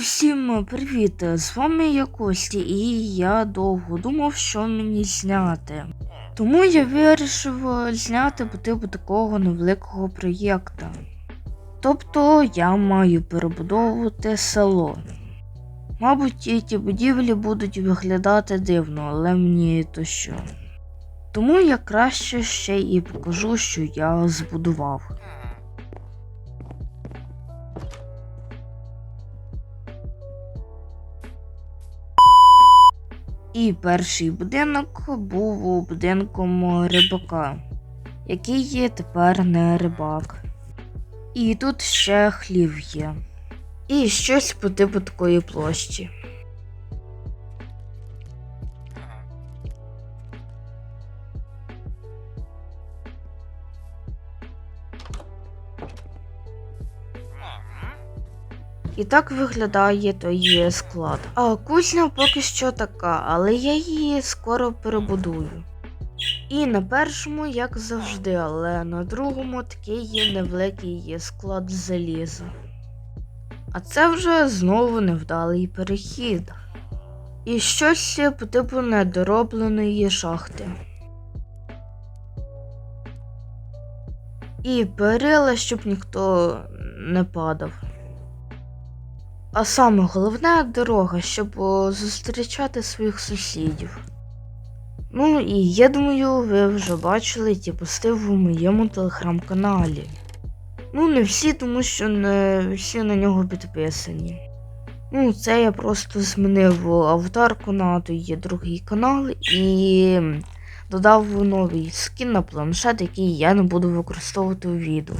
всім привіт! З вами я Кості, і я довго думав, що мені зняти. Тому я вирішив е, зняти по типу такого невеликого проєкту. Тобто я маю перебудовувати село. Мабуть, ті будівлі будуть виглядати дивно, але мені то що. Тому я краще ще і покажу, що я збудував. І перший будинок був будинком рибака, який є тепер не рибак. І тут ще хлів є. І щось по типу такої площі. І так виглядає той склад. А кузня поки що така, але я її скоро перебудую. І на першому, як завжди, але на другому такий є невеликий є склад заліза. А це вже знову невдалий перехід. І щось по типу недоробленої шахти. І перила, щоб ніхто не падав. А саме головне дорога, щоб зустрічати своїх сусідів. Ну і я думаю, ви вже бачили ті пости в моєму телеграм-каналі. Ну, не всі, тому що не всі на нього підписані. Ну, це я просто змінив аватарку на той другий канал і додав новий скін на планшет, який я не буду використовувати у відео.